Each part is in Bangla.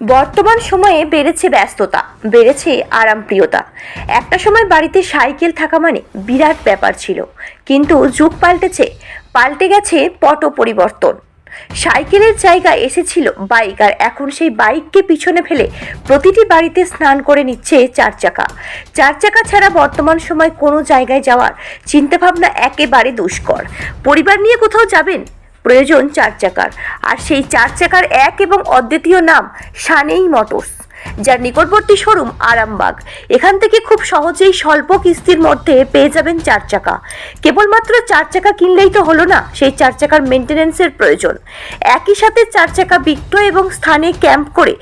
বর্তমান সময়ে বেড়েছে ব্যস্ততা, বেড়েছে আরামপ্রিয়তা। একটা সময় বাড়িতে সাইকেল থাকা মানে বিরাট ব্যাপার ছিল, কিন্তু যুগ পাল্টেছে, পাল্টে গেছে পট পরিবর্তন। সাইকেলের জায়গায় এসেছিল বাইক, আর এখন সেই বাইককে পিছনে ফেলে প্রতিটি বাড়িতে স্নান করে নিচ্ছে চার চাকা। চার চাকা ছাড়া বর্তমান সময় কোনো জায়গায় যাওয়ার চিন্তাভাবনা একেবারে দুষ্কর। পরিবার নিয়ে কোথাও যাবেন? প্রয়োজন চার চাকার। আর সেই চার চাকার এক এবং অদ্বিতীয় নাম সানেই মোটরস। যার নিকটবর্তী শোরুম আরামবাগ। এখান থেকে খুব সহজেই স্বল্প কিস্তির মধ্যে পেয়ে যাবেন চার চাকা। কেবলমাত্র চার চাকা কিনলেই তো হলো না, সেই চার চাকার মেনটেন্যান্সের প্রয়োজন। একই সাথে চার চাকা বিক্রয় এবং স্থানে ক্যাম্প করে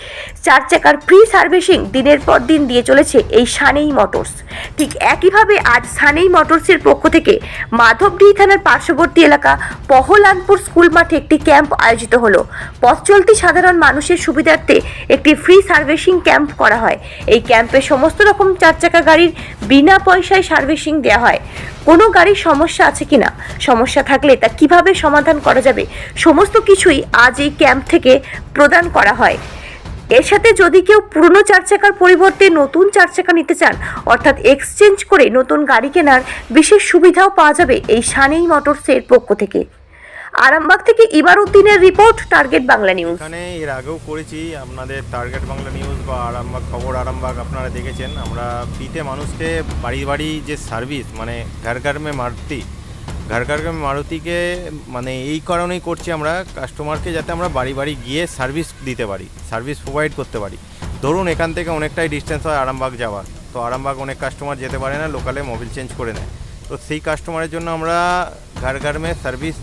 চার চাকার ফ্রি সার্ভিসিং দিনের পর দিন দিয়ে চলেছে এই সানেই মোটরস। ঠিক একইভাবে আজ সানেই মোটরসের পক্ষ থেকে মাধবডি থানার পার্শ্ববর্তী এলাকা পহলানপুর স্কুল মাঠে একটি ক্যাম্প আয়োজিত হলো। পথ চলতি সাধারণ মানুষের সুবিধার্থে একটি ফ্রি সার্ভিসিং ক্যাম্প করা হয়। এই ক্যাম্পে সমস্ত রকম চার চাকা গাড়ির বিনা পয়সায় সার্ভিসিং দেওয়া হয়। কোনো গাড়ির সমস্যা আছে কিনা সমস্যা থাকলে তা কীভাবে সমাধান করা যাবে? সমস্ত কিছুই আজ এই ক্যাম্প থেকে প্রদান করা হয়। এর সাথে যদি কেউ পুরনো চার চাকার পরিবর্তে নতুন চার চাকা নিতে চান, অর্থাৎ এক্সচেঞ্জ করে নতুন গাড়ি কেনার বিশেষ সুবিধাও পাওয়া যাবে এই সানেই মোটরসের পক্ষ থেকে। আরামবাগ থেকে ইবারউদ্দিনের রিপোর্ট, টার্গেট বাংলা নিউজ। এখানে এর আগেও করেছি আপনাদের টার্গেট বাংলা নিউজ বা আরামবাগ, খবর আরামবাগ আপনারা দেখেছেন। আমরা ফ্রিতে মানুষকে বাড়ি বাড়ি যে সার্ভিস মানে ঘর ঘর মে মারুতি, ঘর ঘর মে মারুতিকে মানে এই কারণেই করছি আমরা কাস্টমারকে যাতে আমরা বাড়ি বাড়ি গিয়ে সার্ভিস দিতে পারি, সার্ভিস প্রোভাইড করতে পারি। ধরুন এখান থেকে অনেকটাই ডিস্টেন্স হয় আরামবাগ যাওয়ার, তো আরামবাগ অনেক কাস্টমার যেতে পারে না লোকালে মোবিল চেঞ্জ করে নেয়। তো সেই কাস্টমারের জন্য আমরা ঘর ঘর মে সার্ভিস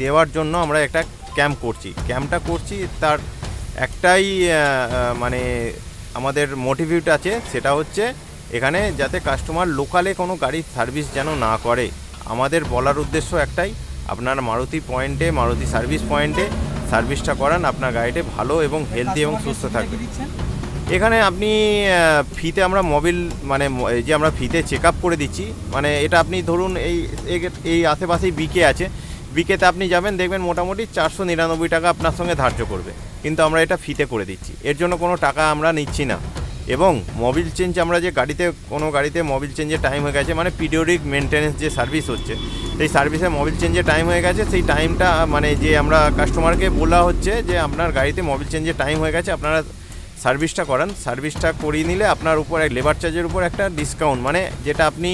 দেওয়ার জন্য আমরা একটা ক্যাম্প করছি। ক্যাম্পটা করছি তার একটাই মানে আমাদের মোটিভেট আছে সেটা হচ্ছে এখানে যাতে কাস্টমার লোকালে কোনো গাড়ির সার্ভিস যেন না করে। আমাদের বলার উদ্দেশ্য একটাই আপনার মারুতি পয়েন্টে মারুতি সার্ভিস পয়েন্টে সার্ভিসটা করান আপনার গাড়িতে ভালো এবং হেলদি এবং সুস্থ থাকবে। এখানে আপনি ফিতে আমরা মোবিল মানে এই যে আমরা ফিতে চেক আপ করে দিচ্ছি মানে এটা আপনি ধরুন এই এই- এই আশেপাশেই বিকে আছে বিকেতে আপনি যাবেন, দেখবেন মোটামুটি চারশো নিরানব্বই টাকা আপনার সঙ্গে ধার্য করবে। কিন্তু আমরা এটা ফিতে করে দিচ্ছি। এর জন্য কোনো টাকা আমরা নিচ্ছি না। এবং মোবিল চেঞ্জ আমরা যে গাড়িতে, কোনো গাড়িতে মোবিল চেঞ্জের টাইম হয়ে গেছে মানে পিরিয়ডিক মেনটেন্যান্স যে সার্ভিস হচ্ছে, সেই সার্ভিসে মোবিল চেঞ্জের টাইম হয়ে গেছে। সেই টাইমটা মানে যে আমরা কাস্টমারকে বলা হচ্ছে যে, আপনার গাড়িতে মোবিল চেঞ্জের টাইম হয়ে গেছে, আপনারা সার্ভিসটা করান। সার্ভিসটা করিয়ে নিলে আপনার উপর এক লেবার চার্জের উপর একটা ডিসকাউন্ট মানে যেটা আপনি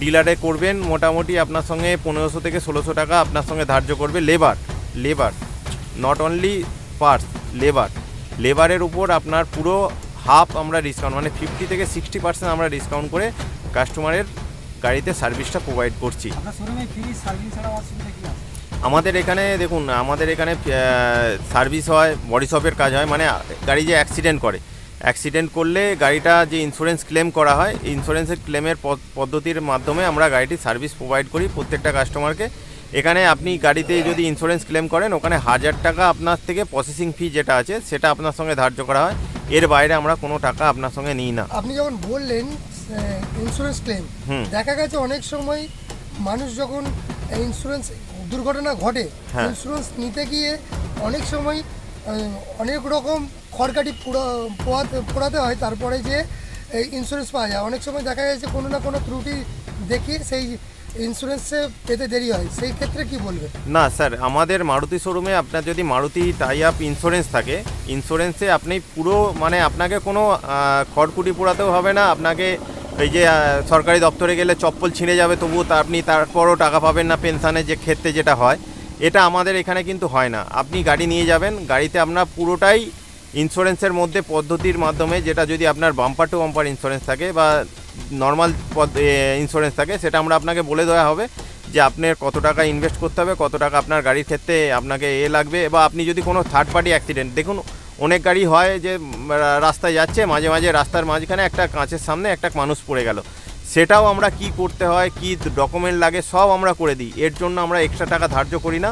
ডিলারে করবেন মোটামুটি আপনার সঙ্গে পনেরোশো থেকে ষোলোশো টাকা আপনার সঙ্গে ধার্য করবে labour labour not only parts labour. লেবারের উপর আপনার পুরো হাফ আমরা ডিসকাউন্ট মানে ফিফটি থেকে সিক্সটি পার্সেন্ট আমরা ডিসকাউন্ট করে কাস্টমারের গাড়িতে সার্ভিসটা প্রোভাইড করছি। আমাদের এখানে দেখুন আমাদের এখানে সার্ভিস হয় বডি শপের কাজ হয় মানে গাড়ি যে অ্যাক্সিডেন্ট করে। অ্যাক্সিডেন্ট করলে গাড়িটা যে ইন্স্যুরেন্স ক্লেম করা হয় ইন্স্যুরেন্সের ক্লেমের পদ্ধতির মাধ্যমে আমরা গাড়িটি সার্ভিস প্রোভাইড করি প্রত্যেকটা কাস্টমারকে এখানে আপনি গাড়িতে যদি ইন্স্যুরেন্স ক্লেম করেন ওখানে হাজার টাকা আপনার থেকে প্রসেসিং ফি যেটা আছে সেটা আপনার সঙ্গে ধার্য করা হয় এর বাইরে আমরা কোনো টাকা আপনার সঙ্গে নিই না আপনি যখন বললেন ইন্স্যুরেন্স ক্লেম হুম। দেখা গেছে অনেক সময় মানুষ যখন ইন্স্যুরেন্স দুর্ঘটনা ঘটে হ্যাঁ। ইন্স্যুরেন্স নিতে গিয়ে অনেক সময় অনেক রকম খড়কাটি পোড়া- পোয়াতে পোড়াতে হয়, তারপরে যে ইন্স্যুরেন্স পাওয়া যায়। অনেক সময় দেখা যাচ্ছে কোনো না কোনো ত্রুটি দেখিয়ে সেই ইন্স্যুরেন্সে পেতে দেরি হয়। সেই ক্ষেত্রে কি বলবে না, স্যার, আমাদের মারুতি শোরুমে আপনার যদি মারুতি টাই আপ ইন্স্যুরেন্স থাকে ইন্স্যুরেন্সে আপনি পুরো মানে আপনাকে কোনো খড়কুটি পোড়াতেও হবে না। আপনাকে এই যে সরকারি দপ্তরে গেলে চপ্পল ছিঁড়ে যাবে, তবুও তা আপনি তারপরও টাকা পাবেন না, পেনশনের যে ক্ষেত্রে যেটা হয়। এটা আমাদের এখানে কিন্তু হয় না। আপনি গাড়ি নিয়ে যাবেন, গাড়িতে আপনার পুরোটাই ইন্স্যুরেন্সের মধ্যে পদ্ধতির মাধ্যমে যেটা যদি আপনার বাম্পার টু বাম্পার ইন্স্যুরেন্স থাকে বা নর্মাল ইন্স্যুরেন্স থাকে, সেটা আমরা আপনাকে বলে দেওয়া হবে যে আপনার কত টাকা ইনভেস্ট করতে হবে, কত টাকা আপনার গাড়ির ক্ষেত্রে আপনাকে এ লাগবে বা আপনি যদি কোনো থার্ড পার্টি অ্যাক্সিডেন্ট দেখুন অনেক গাড়ি হয় যে রাস্তায় যাচ্ছে, মাঝে মাঝে রাস্তার মাঝখানে একটা কাঁচের সামনে একটা মানুষ পড়ে গেল। সেটাও আমরা কি করতে হয়, কি ডকুমেন্ট লাগে, সব আমরা করে দিই। এর জন্য আমরা এক্সট্রা টাকা ধার্য করি না।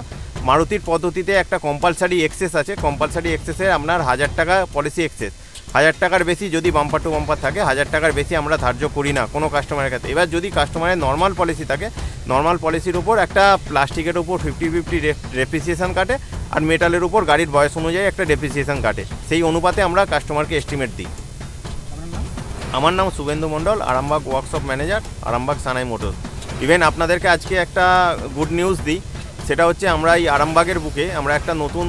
মারুতির পদ্ধতিতে একটা কম্পালসারি এক্সেস আছে। কম্পালসারি এক্সেসে আপনার হাজার টাকা পলিসি এক্সেস হাজার টাকার বেশি যদি বাম্পার টু বাম্পার থাকে, হাজার টাকার বেশি আমরা ধার্য করি না কোনো কাস্টমারের কাছে এবার যদি কাস্টমারের নর্মাল পলিসি থাকে নর্মাল পলিসির উপর একটা প্লাস্টিকের উপর ফিফটি ফিফটি রেপ্রিসিয়েশন কাটে আর মেটালের উপর গাড়ির বয়স অনুযায়ী একটা ডেপ্রিসিয়েশন কাটে। সেই অনুপাতে আমরা কাস্টমারকে এস্টিমেট দিই। আমার নাম Suvendu Mondal, Arambagh workshop manager Arambagh Sanai motor even আপনাদেরকে আজকে একটা গুড নিউজ দিই, সেটা হচ্ছে আমরা এই আরামবাগের বুকে আমরা একটা নতুন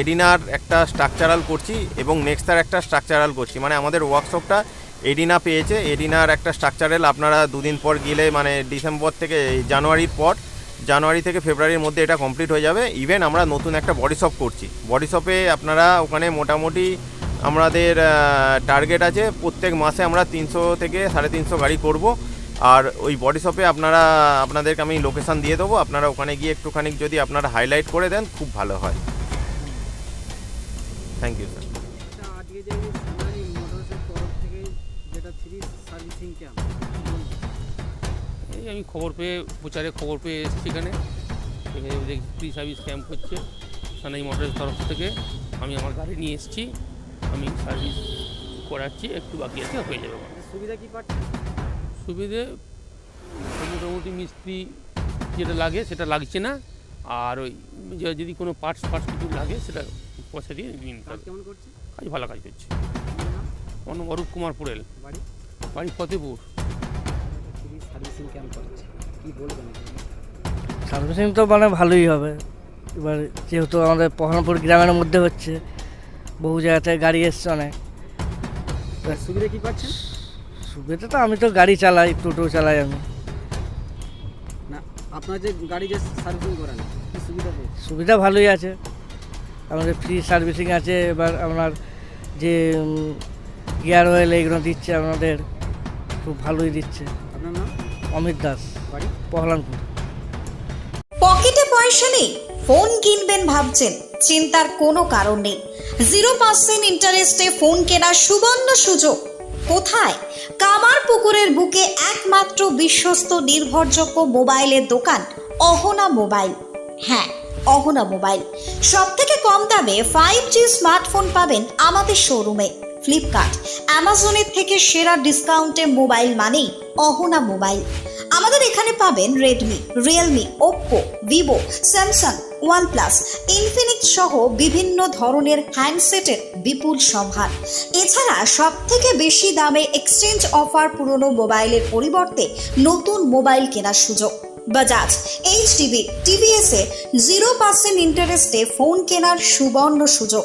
এডিনার একটা স্ট্রাকচারাল করছি এবং নেক্সট তার একটা স্ট্রাকচারাল করছি। মানে আমাদের ওয়ার্কশপটা এডিনা পেয়েছে। এডিনার একটা স্ট্রাকচারাল আপনারা দুদিন পর গেলে মানে ডিসেম্বর থেকে জানুয়ারির পর, জানুয়ারি থেকে ফেব্রুয়ারির মধ্যে এটা কমপ্লিট হয়ে যাবে। ইভেন আমরা নতুন একটা বডি শপ করছি। বডি শপে আপনারা ওখানে মোটামুটি আমাদের টার্গেট আছে প্রত্যেক মাসে আমরা তিনশো থেকে সাড়ে তিনশো গাড়ি করব। আর ওই বডি শপে আপনারা, আপনাদেরকে আমি লোকেশান দিয়ে দেবো। আপনারা ওখানে গিয়ে একটুখানি যদি আপনারা হাইলাইট করে দেন, খুব ভালো হয়। থ্যাংক ইউ স্যার এই আমি খবর পেয়ে, প্রচারে খবর পেয়ে এসেছি এখানে। এখানে ফ্রি সার্ভিস ক্যাম্প হচ্ছে সানাই মোটরের তরফ থেকে। আমি আমার গাড়ি নিয়ে এসেছি। আমি সার্ভিস করাচ্ছি একটু বাকি আছে হয়ে যাবে সুবিধা কি পাচ্ছেন সুবিধে মোটামুটি মিস্ত্রি যেটা লাগে সেটা লাগছে না আর ওই যদি কোনো পার্টস ফার্টস কিছু লাগে সেটা পয়সা দিয়ে কাজ কেমন করছে? কাজ ভালো কাজ করছে। নাম? অরূপ কুমার পুরেল বাড়ি? বাড়ি ফতেপুর। সার্ভিসিং ক্যাম্প করেছে কি বলবেন সার্ভিসিং তো মানে ভালোই হবে। এবার যেহেতু আমাদের পহানপুর গ্রামের মধ্যে হচ্ছে বহু জায়গা থেকে গাড়ি এসছে অনেক। সুবিধা কি পাচ্ছেন? সুবিধা তো আমি তো গাড়ি চালাই টোটো চালাই আমি। না আপনার যে গাড়ি যে সার্ভিসিং করেন কি সুবিধা সুবিধা ভালোই আছে। আমাদের ফ্রি সার্ভিসিং আছে এবার আপনার যে গিয়ার অয়েল এইগুলো দিচ্ছে আমাদের খুব ভালোই দিচ্ছে। আপনার নাম? অমিত দাস। বাড়ি? পহলানপুর। পকেটে পয়সা নেই ফোন কিনবেন ভাবছেন চিন্তার কোনো কারণ নেই। জিরো পার্সেন্ট ইন্টারেস্টে ফোন কেনার সুবর্ণ সুযোগ। কোথায়? কামার পুকুরের বুকে একমাত্র বিশ্বস্ত নির্ভরযোগ্য মোবাইলের দোকান অহনা মোবাইল। হ্যাঁ অহনা মোবাইল। সব থেকে কম দামে ফাইভ জি স্মার্টফোন পাবেন আমাদের শোরুমে, ফ্লিপকার্ট। অ্যামাজনের থেকে সেরা ডিসকাউন্টে মোবাইল মানেই অহনা মোবাইল। আমাদের এখানে পাবেন Redmi Realme Oppo Vivo Samsung OnePlus Infinix সহ বিভিন্ন ধরনের হ্যান্ডসেটের বিপুল সম্ভার। এছাড়া সব থেকে বেশি দামে এক্সচেঞ্জ অফার পুরনো মোবাইলের পরিবর্তে নতুন মোবাইল কেনার সুযোগ। বাজাজ এইচডিবি টিভিএসে জিরো পার্সেন্ট ইন্টারেস্টে ফোন কেনার সুবর্ণ সুযোগ।